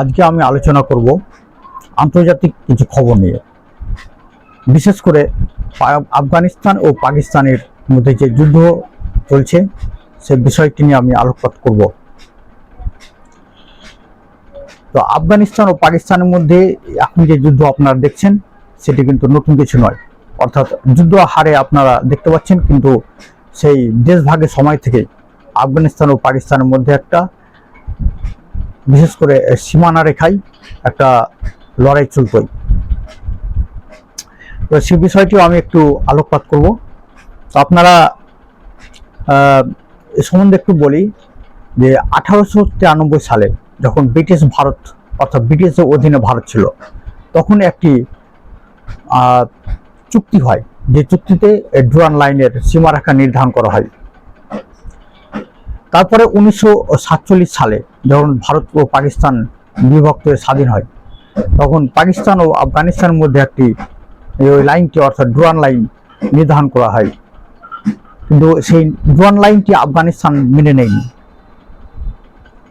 আজকে আমি আলোচনা করব আন্তর্জাতিক কিছু খবর নিয়ে। বিশেষ করে আফগানিস্তান ও পাকিস্তানের মধ্যে যে যুদ্ধ চলছে, সে বিষয়টি নিয়ে আমি আলোকপাত করব। তো আফগানিস্তান ও পাকিস্তানের মধ্যে এখন যে যুদ্ধ আপনারা দেখছেন, সেটি কিন্তু নতুন কিছু নয়। অর্থাৎ যুদ্ধ হারে আপনারা দেখতে পাচ্ছেন, কিন্তু সেই দেশভাগের সময় থেকে আফগানিস্তান ও পাকিস্তানের মধ্যে একটা বিশেষ করে সীমানা রেখায় একটা লড়াই চলতই। তো সে বিষয়টিও আমি একটু আলোকপাত করব। তো আপনারা এ সম্বন্ধে একটু বলি যে, আঠারোশো তিরানব্বই সালে যখন ব্রিটিশ ভারত, অর্থাৎ ব্রিটিশের অধীনে ভারত ছিল, তখন একটি চুক্তি হয়। যে চুক্তিতে ডুরান লাইনের সীমারেখা নির্ধারণ করা হয়। তারপরে উনিশশো সাতচল্লিশ সালে যখন ভারত ও পাকিস্তান বিভক্ত স্বাধীন হয়, তখন পাকিস্তান ও আফগানিস্তানের মধ্যে একটি ওই লাইনটি অর্থাৎ ডুরান লাইন নির্ধারণ করা হয়। কিন্তু সেই ডুরান লাইনটি আফগানিস্তান মেনে নেয়নি।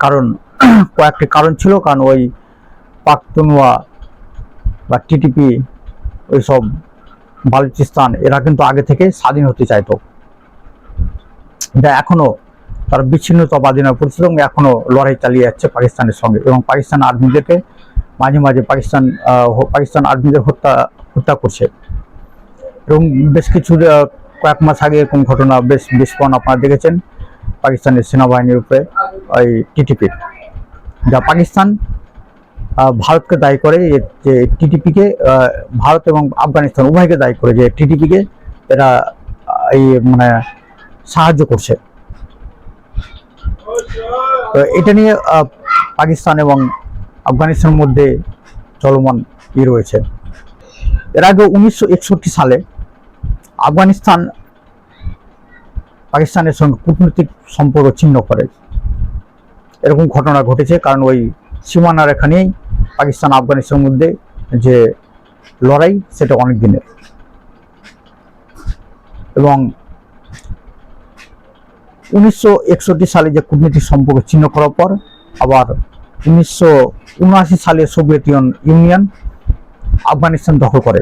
কারণ কয়েকটি কারণ ছিল, কারণ ওই পাকতনুয়া বা টিটিপি ওইসব বালুচিস্তান এরা কিন্তু আগে থেকে স্বাধীন হতে চাইতো। যা এখনও তারা বিচ্ছিন্নতাবাদী নামে পরিচিত এবং এখনও লড়াই চালিয়ে যাচ্ছে পাকিস্তানের সঙ্গে এবং পাকিস্তান আর্মিদেরকে মাঝে মাঝে পাকিস্তান পাকিস্তান আর্মিদের হত্যা হত্যা করছে। এবং বেশ কিছু কয়েক মাস আগে এরকম ঘটনা, বেশ বিস্ফোরণ আপনারা দেখেছেন পাকিস্তানের সেনাবাহিনীর উপরে ওই টিটিপির যা পাকিস্তান ভারতকে দায়ী করে যে টিটিপিকে ভারত এবং আফগানিস্তান উভয়কে দায়ী করে যে টিটিপিকে এরা এই মানে সাহায্য করছে। এটা নিয়ে পাকিস্তান এবং আফগানিস্তানের মধ্যে চলমান ই রয়েছে। এর আগে উনিশশো একষট্টি সালে আফগানিস্তান পাকিস্তানের সঙ্গে কূটনৈতিক সম্পর্ক ছিন্ন করে। এরকম ঘটনা ঘটেছে, কারণ ওই সীমানা রেখা নিয়েই পাকিস্তান আফগানিস্তানের মধ্যে যে লড়াই, সেটা অনেক দিনের এবং উনিশশো একষট্টি সালে যে কূটনৈতিক সম্পর্ক ছিন্ন করার পর আবার উনিশশো উনআশি সালে সোভিয়েত ইউন- ইউনিয়ন আফগানিস্তান দখল করে।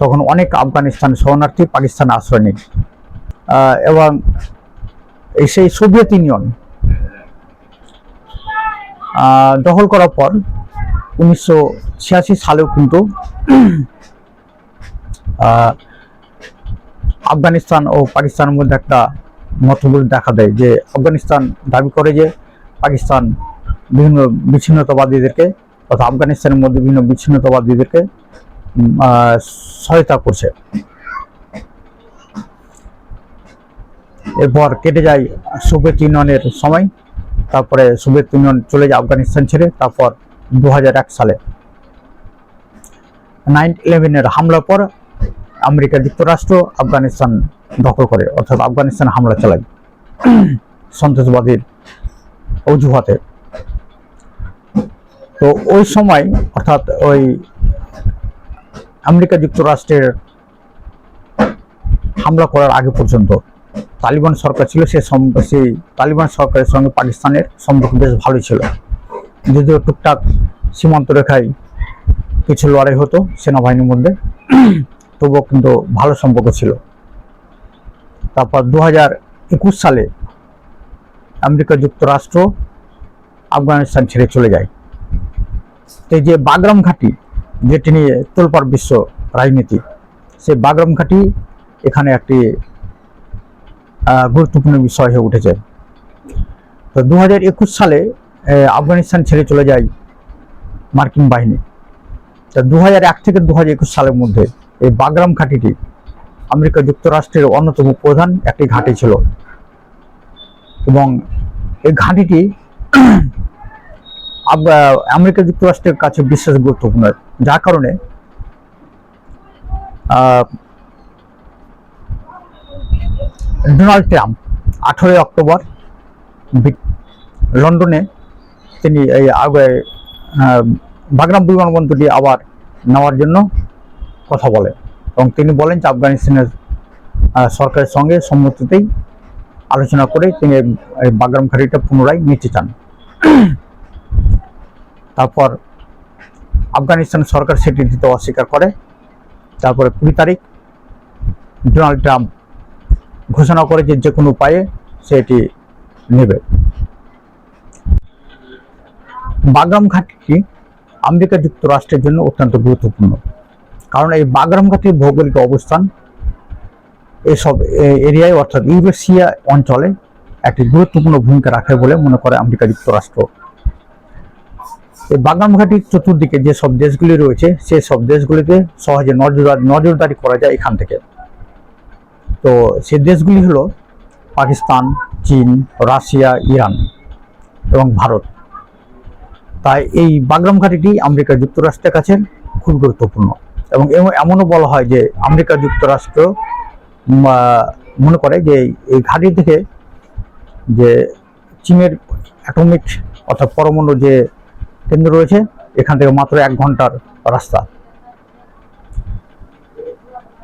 তখন অনেক আফগানিস্তান শরণার্থী পাকিস্তানে আশ্রয় নেয়। এবং সেই সোভিয়েত ইউনিয়ন দখল করার পর উনিশশো ছিয়াশি সালেও কিন্তু আফগানিস্তান ও পাকিস্তানের মধ্যে একটা মতবিরোধ দেখা দেয় যে আফগানিস্তান দাবি করে যে পাকিস্তান বিভিন্ন বিচ্ছিন্নতাবাদীদেরকে তথা আফগানিস্তানের মধ্যে বিভিন্ন বিচ্ছিন্নতাবাদীদেরকে সহায়তা করছে। এরপর কেটে যায় সোভিয়েত ইউনিয়নের সময়, তারপরে সোভিয়েত ইউনিয়ন চলে যায় আফগানিস্তান ছেড়ে, তারপর দু হাজার এক সালে। নাইন ইলেভেনের হামলার পর আমেরিকা যুক্তরাষ্ট্র, আফগানিস্তান দখল করে, অর্থাৎ আফগানিস্তান হামলা চালায়। সন্ত্রাসবাদীর অজুহাতে। তো ওই সময়, অর্থাৎ ওই আমেরিকা যুক্তরাষ্ট্রের হামলা করার আগে পর্যন্ত তালিবান সরকার ছিল, সে সেই তালিবান সরকারের সঙ্গে পাকিস্তানের সম্পর্ক বেশ ভালো ছিল। যদিও টুকটাক সীমান্ত রেখায় কিছু লড়াই হতো সেনাবাহিনীর মধ্যে। তবুও কিন্তু ভালো সম্পর্ক ছিল। তারপর দু হাজার একুশ সালে আমেরিকা যুক্তরাষ্ট্র আফগানিস্তান ছেড়ে চলে যায়। এই যে বাগরাম ঘাঁটি, যেটি নিয়ে তোলপাড় বিশ্ব রাজনীতি, সেই বাগরাম ঘাঁটি এখানে একটি গুরুত্বপূর্ণ বিষয় হয়ে উঠেছে। তো দু হাজার একুশ সালে আফগানিস্তান ছেড়ে চলে যায় মার্কিন বাহিনী। তা দু হাজার এক থেকে দু হাজার একুশ সালের মধ্যে এই বাগরাম ঘাঁটিটি আমেরিকা যুক্তরাষ্ট্রের অন্যতম প্রধান একটি ঘাঁটি ছিল। এবং এই ঘাঁটিটি আমেরিকা যুক্তরাষ্ট্রের কাছে বিশেষ গুরুত্বপূর্ণ। যার কারণে ডোনাল্ড ট্রাম্প আঠেরোই অক্টোবর লন্ডনে তিনি এই বাগরাম বিমানবন্দরটি আবার নেওয়ার জন্য কথা বলে। এবং তিনি বলেন যে আফগানিস্তানের সরকারের সঙ্গে সম্মতিতেই আলোচনা করে তিনি বাগরাম ঘাটিটা পুনরায় নিতে চান। তারপর আফগানিস্তান সরকার সেটি দিতে অস্বীকার করে। তারপরে কুড়ি তারিখ ডোনাল্ড ট্রাম্প ঘোষণা করে যে যে কোনো উপায়ে সেটি নেবে। বাগরাম ঘাটটি আমেরিকা যুক্তরাষ্ট্রের জন্য অত্যন্ত গুরুত্বপূর্ণ। কারণ এই বাগরাম ঘাটির ভৌগোলিক অবস্থান এসব এরিয়ায়, অর্থাৎ ইউরেশিয়া অঞ্চলে একটি গুরুত্বপূর্ণ ভূমিকা রাখে বলে মনে করে আমেরিকা যুক্তরাষ্ট্র। এই বাগরাম ঘাটির চতুর্দিকে যে সব দেশগুলি রয়েছে, সেই সব দেশগুলিতে সহজে নজরদারি নজরদারি করা যায় এখান থেকে। তো সেই দেশগুলি হলো পাকিস্তান, চীন, রাশিয়া, ইরান এবং ভারত। তাই এই বাগরাম ঘাটিটি আমেরিকা যুক্তরাষ্ট্রের কাছে খুব গুরুত্বপূর্ণ। এবং এম- এমনও বলা হয় যে আমেরিকা যুক্তরাষ্ট্র মনে করে যে এই- ঘাটি থেকে যে চীনের অ্যাটমিক অর্থাৎ পরমাণু যে কেন্দ্র রয়েছে, এখান থেকে মাত্র এক ঘণ্টার রাস্তা।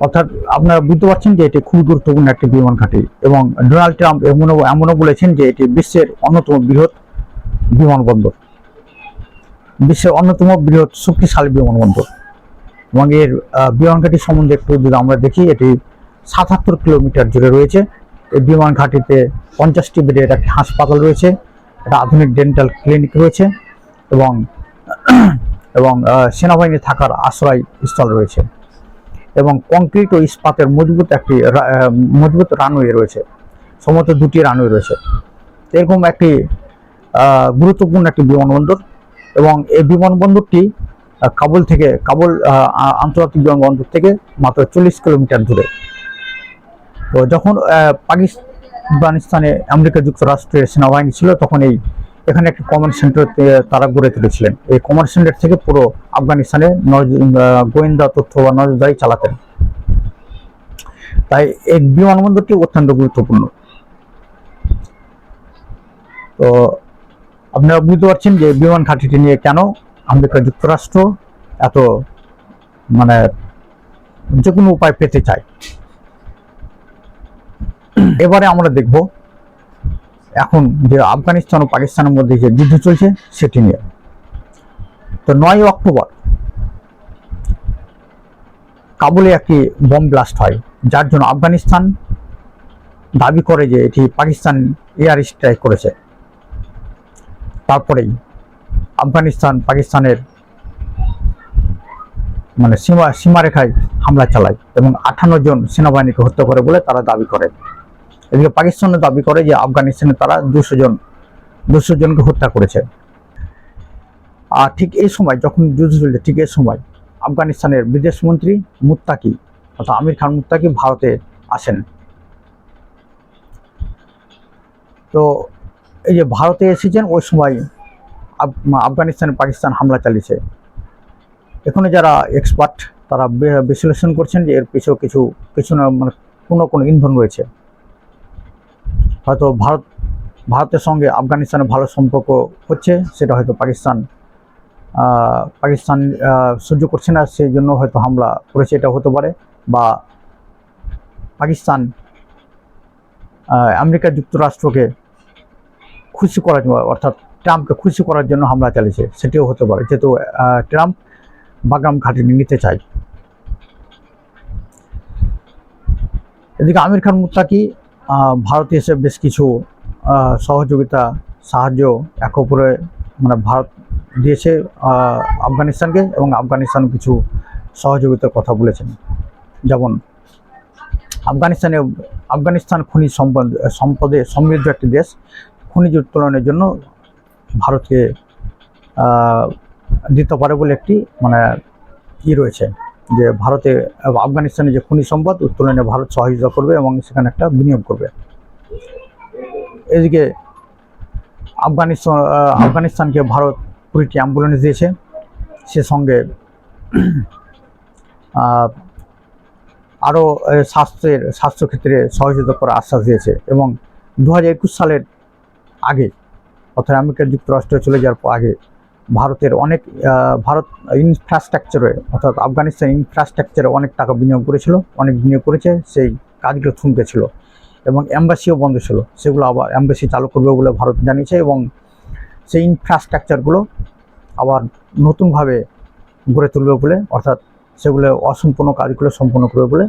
অর্থাৎ আপনারা বুঝতে পারছেন যে এটি খুব গুরুত্বপূর্ণ একটি বিমান ঘাঁটি এবং ডোনাল্ড ট্রাম্প এমনও এমনও বলেছেন যে এটি বিশ্বের অন্যতম বৃহৎ বিমানবন্দর। বিশ্বের অন্যতম বৃহৎ শক্তিশালী বিমানবন্দর। এবং এর আহ, বিমান ঘাঁটি সম্বন্ধে একটু যদি আমরা দেখি এটি সাতাত্তর কিলোমিটার জুড়ে রয়েছে। এই বিমান ঘাঁটিতে পঞ্চাশটি বেডের একটি হাসপাতাল রয়েছে একটা আধুনিক ডেন্টাল ক্লিনিক রয়েছে এবং এবং সেনাবাহিনী থাকার আশ্রয় স্থল রয়েছে। এবং কংক্রিট ও ইস্পাতের মজবুত একটি মজবুত রানওয়ে রয়েছে সমস্ত দুটি রানওয়ে রয়েছে। এরকম একটি গুরুত্বপূর্ণ একটি বিমানবন্দর এবং এই বিমানবন্দরটি কাবুল থেকে কাবুল আন্তর্জাতিক বিমানবন্দর থেকে মাত্র চল্লিশ কিলোমিটার দূরে। তো যখন আহ, পাকিস্তান আফগানিস্তানে আমেরিকা যুক্তরাষ্ট্রের সেনাবাহিনী ছিল তখন এই এখানে একটি কমান্ড সেন্টার তারা গড়ে তুলেছিলেন। এই কমান্ড সেন্টার থেকে পুরো আফগানিস্তানে গোয়েন্দা তথ্য বা নজরদারি চালাতেন। তাই এই বিমানবন্দরটি অত্যন্ত গুরুত্বপূর্ণ। তো আপনারা বুঝতে পারছেন যে বিমান ঘাঁটিটি নিয়ে কেন আমেরিকা যুক্তরাষ্ট্র এত মানে যে কোনো উপায় পেতে চায়। এবারে আমরা দেখব এখন যে আফগানিস্তান ও পাকিস্তানের মধ্যে যে যুদ্ধ চলছে, সেটি নিয়ে। তো নয় অক্টোবর, কাবুলে একটি বম ব্লাস্ট হয়, যার জন্য আফগানিস্তান দাবি করে যে এটি পাকিস্তান এয়ার স্ট্রাইক করেছে। তারপরেই আফগানিস্তান, পাকিস্তানের মানে সীমা, সীমারেখায় হামলা চালায় এবং আঠান্ন জন সেনাবাহিনীকে হত্যা করে বলে তারা দাবি করে। এদিকে পাকিস্তানের দাবি করে যে আফগানিস্তানে তারা দুশো জন, দুশো জনকে হত্যা করেছে। আর ঠিক এই সময়, যখন যুদ্ধ চলছে, ঠিক এই সময় আফগানিস্তানের বিদেশ মন্ত্রী মুত্তাকি অর্থাৎ আমির খান মুত্তাকি ভারতে আসেন। তো এই যে ভারতে এসেছেন, ওই সময় আফগানিস্তানে, পাকিস্তান হামলা চালিয়েছে। এখানে যারা এক্সপার্ট তারা বিশ্লেষণ করছেন যে এর পিছু কিছু কিছু না মানে কোনো কোনো ইন্ধন রয়েছে। হয়তো ভারত, ভারতের সঙ্গে আফগানিস্তানের ভালো সম্পর্ক হচ্ছে, সেটা হয়তো পাকিস্তান পাকিস্তান সহ্য করছে না, সেই জন্য হয়তো হামলা করেছে, এটা হতে পারে। বা পাকিস্তান আমেরিকা যুক্তরাষ্ট্রকে খুশি জন্য অর্থাৎ ট্রাম্পকে খুশি করার জন্য হামলা চালিয়েছে, সেটিও হতে পারে। যেহেতু ট্রাম্প বাগরাম ঘাটি নিতে চায় এদিকে আমির খান মুত্তাকি ভারতে এসে বেশ কিছু সহযোগিতা, সাহায্য এক অপরে মানে ভারত দিয়েছে আফগানিস্তানকে এবং আফগানিস্তান কিছু সহযোগিতার কথা বলেছেন। যেমন, আফগানিস্তানে, আফগানিস্তান খনিজ সম্পদ, সম্পদে সমৃদ্ধ একটি দেশ। খনিজ উত্তোলনের জন্য ভারতকে দিতে পারে বলে একটি মানে ই রয়েছে যে ভারতে আফগানিস্তানে যে খনিজ সম্পদ, উত্তোলনে ভারত সহযোগিতা করবে এবং সেখানে একটা বিনিয়োগ করবে। এদিকে আফগানিস্তান আফগানিস্তানকে ভারত কুড়িটি অ্যাম্বুলেন্স দিয়েছে। সে সঙ্গে আরও স্বাস্থ্যের, স্বাস্থ্যক্ষেত্রে সহযোগিতা করার আশ্বাস দিয়েছে এবং দু হাজার একুশ সালের আগে অর্থাৎ আমেরিকা যুক্তরাষ্ট্রে চলে যাওয়ার আগে ভারতের অনেক ভারত ইনফ্রাস্ট্রাকচারে অর্থাৎ আফগানিস্তান ইনফ্রাস্ট্রাকচারে অনেক টাকা বিনিয়োগ করেছিল, অনেক বিনিয়োগ করেছে, সেই কাজগুলো থমকে ছিল এবং অ্যাম্বাসিও বন্ধ ছিল। সেগুলো আবার অ্যাম্বাসি চালু করবে বলে ভারত জানিয়েছে এবং সেই ইনফ্রাস্ট্রাকচারগুলো আবার নতুনভাবে গড়ে তুলবে বলে, অর্থাৎ সেগুলো অসম্পূর্ণ কাজগুলো সম্পূর্ণ করবে বলে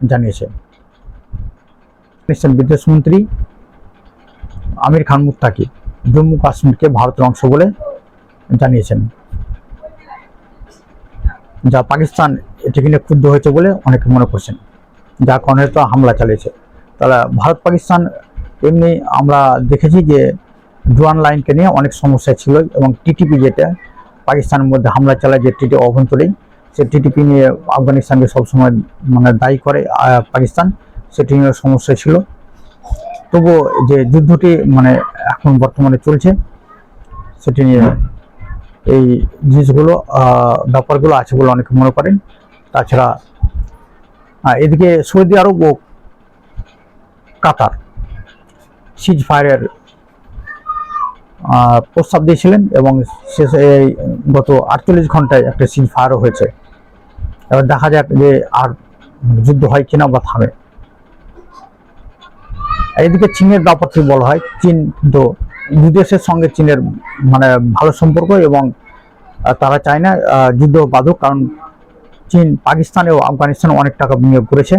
জানিয়েছে। পাকিস্তান বিদেশমন্ত্রী আমির খান মুত্তাকি জম্মু কাশ্মীরকে ভারতের অংশ বলে জানিয়েছেন। যা পাকিস্তান এটিকে নিয়ে ক্ষুব্ধ হয়েছে বলে অনেকে মনে করছেন। যা কারণে তো হামলা চালিয়েছে। তাহলে ভারত পাকিস্তান এমনি আমরা দেখেছি যে জোয়ান লাইনকে নিয়ে অনেক সমস্যা ছিল এবং টিটিপি যেটা, পাকিস্তানের মধ্যে হামলা চালায় যে টিটি অভ্যন্তরীণ, সে টিটিপি নিয়ে আফগানিস্তানকে সবসময় মানে দায়ী করে পাকিস্তান। সেটি নিয়ে সমস্যা ছিল। তবুও যে যুদ্ধটি মানে এখন বর্তমানে চলছে সেটি নিয়ে এই জিনিসগুলো ব্যাপারগুলো আছে বলে অনেকে মনে করেন। তাছাড়া এদিকে সৌদি আরব ও কাতার সিজ ফায়ারের প্রস্তাব দিয়েছিলেন এবং শেষে এই গত আটচল্লিশ ঘন্টায় একটা সিজ ফায়ারও হয়েছে। এবার দেখা যাক যে আর যুদ্ধ হয় কিনা বা থামে। এইদিকে চীনের ব্যাপারটি বলা হয় চীন কিন্তু দু দেশের সঙ্গে চীনের মানে ভালো সম্পর্ক এবং তারা চায় না যুদ্ধ বাধুক, কারণ চীন পাকিস্তান ও আফগানিস্তানে অনেক টাকা বিনিয়োগ করেছে।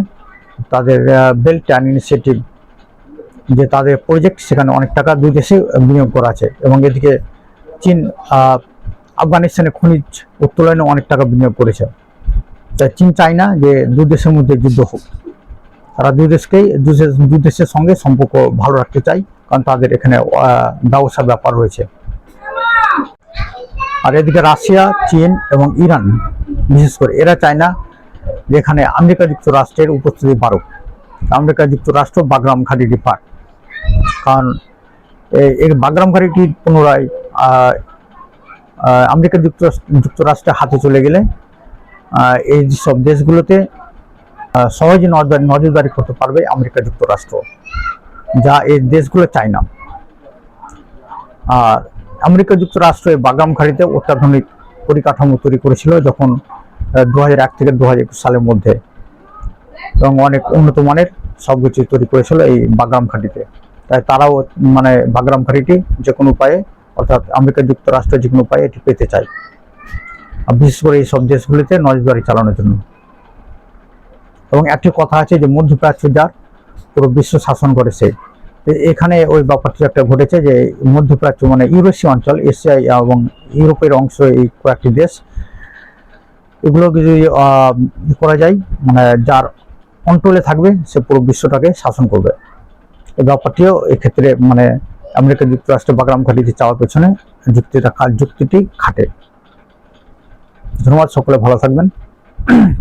তাদের বেল্ট অ্যান্ড ইনিশিয়েটিভ যে তাদের প্রজেক্ট সেখানে অনেক টাকা দুই দেশে বিনিয়োগ করা আছে এবং এদিকে চীন আফগানিস্তানে খনিজ উত্তোলনে অনেক টাকা বিনিয়োগ করেছে। তাই চীন চায় না যে দুই দেশের মধ্যে যুদ্ধ হোক। তারা দুই দেশকেই, দুই দেশের সঙ্গে সম্পর্ক ভালো রাখতে চায়, কারণ তাদের এখানে ব্যবসার ব্যাপার রয়েছে। আর এদিকে রাশিয়া, চীন এবং ইরান, বিশেষ করে এরা চায় না যে এখানে আমেরিকা যুক্তরাষ্ট্রের উপস্থিতি বাড়ুক। আমেরিকা যুক্তরাষ্ট্র বাগরাম ঘাটিটি পাক কারণ, এ- এই বাগরাম ঘাটিটি পুনরায় আমেরিকা যুক্তরাষ্ট্র, যুক্তরাষ্ট্রের হাতে চলে গেলে এই সব দেশগুলোতে সহজে নজর নজরদারি করতে পারবে আমেরিকা যুক্তরাষ্ট্র, যা এই দেশগুলো চায় না। আর আমেরিকা যুক্তরাষ্ট্র এই বাগাম খাড়িতে অত্যাধুনিক পরিকাঠামো তৈরি করেছিল যখন দু এক থেকে দু হাজার একুশ সালের মধ্যে, এবং অনেক উন্নত মানের সব কিছু তৈরি করেছিল এই বাগরাম ঘাটিতে। তাই তারাও মানে বাগরাম ঘাটিটি যে কোনো উপায়ে, অর্থাৎ আমেরিকা যুক্তরাষ্ট্র যে কোনো উপায়ে এটি পেতে চায়। বিশেষ করে এই সব দেশগুলিতে নজরদারি চালানোর জন্য। এবং একটি কথা আছে যে মধ্যপ্রাচ্য যার পুরো বিশ্ব শাসন করে সে। এখানে ওই ব্যাপারটি একটা ঘটেছে যে মধ্যপ্রাচ্য মানে ইউরোশীয় অঞ্চল এশিয়া এবং ইউরোপের অংশ এই কয়েকটি দেশ। এগুলো যদি করা যায় মানে যার কন্ট্রোলে থাকবে, সে পুরো বিশ্বটাকে শাসন করবে। এই ব্যাপারটিও এক্ষেত্রে মানে আমেরিকা যুক্তরাষ্ট্র বাগরাম ঘাটিতে চাওয়ার পেছনে যুক্তিটা যুক্তিটি খাটে। ধন্যবাদ, সকলে ভালো থাকবেন।